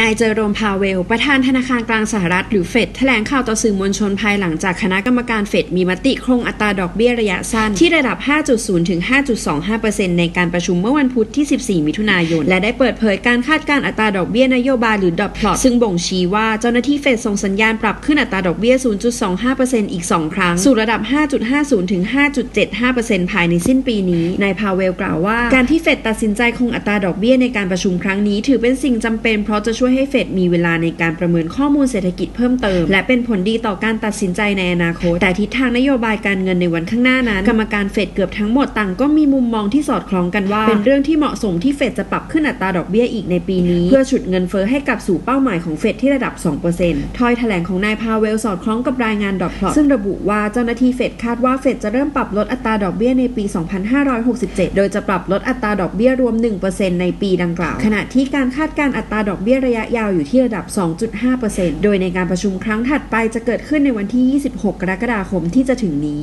นายเจอโรมพาเวล ประธานธนาคารกลางสหรัฐหรือเฟดแถลงข่าวต่อสื่อมวลชนภายหลังจากคณะกรรมการเฟดมีมติคงอัตราดอกเบี้ยระยะสั้น ที่ระดับ 5.0 ถึง 5.25%ในการประชุมเมื่อวันพุธที่ 14 มิถุนายน และได้เปิดเผยการคาดการอัตราดอกเบี้ยนโยบายหรือดอทพลอตซึ่งบ่งชี้ว่าเจ้าหน้าที่เฟดส่งสัญญาณปรับขึ้นอัตราดอกเบี้ย 0.25%อีก 2 ครั้ง สู่ระดับ 5.50 ถึง 5.75%ภายในสิ้นปีนี้นายพาเวลกล่าวว่า การที่เฟดตัดสินใจคงอัตราดอกเบี้ยในการประชุมครั้งนี้ ถือเป็นสิ่งจำเป็นเพราะจะช่วยให้เฟดมีเวลาในการประเมินข้อมูลเศรษฐกิจเพิ่มเติม และเป็นผลดีต่อการตัดสินใจในอนาคต แต่ทิศทางนโยบายการเงินในวันข้างหน้านั้น กรรมการเฟดเกือบทั้งหมดต่างก็มีมุมมองที่สอดคล้องกันว่า เป็นเรื่องที่เหมาะสมที่เฟดจะปรับขึ้นอัตราดอกเบี้ยอีกในปีนี้ เพื่อฉุดเงินเฟ้อให้กลับสู่เป้าหมายของเฟดที่ระดับ 2%ถ้อยแถลงของนายพาเวลสอดคล้องกับรายงานดอทพลอตซึ่งระบุว่าเจ้าหน้าที่เฟดคาดว่าเฟดจะเริ่มปรับลดอัตราดอกเบี้ยในปี 2567 โดยจะปรับลดอัตราดอกเบี้ยรวม 1%ในปีดังกล่าว ขณะที่การคาดการอัตราดอกเบี้ยระยะยาวอยู่ที่ระดับ 2.5%โดยในการประชุมครั้งถัดไปจะเกิดขึ้นในวันที่ 26 กรกฎาคมที่จะถึงนี้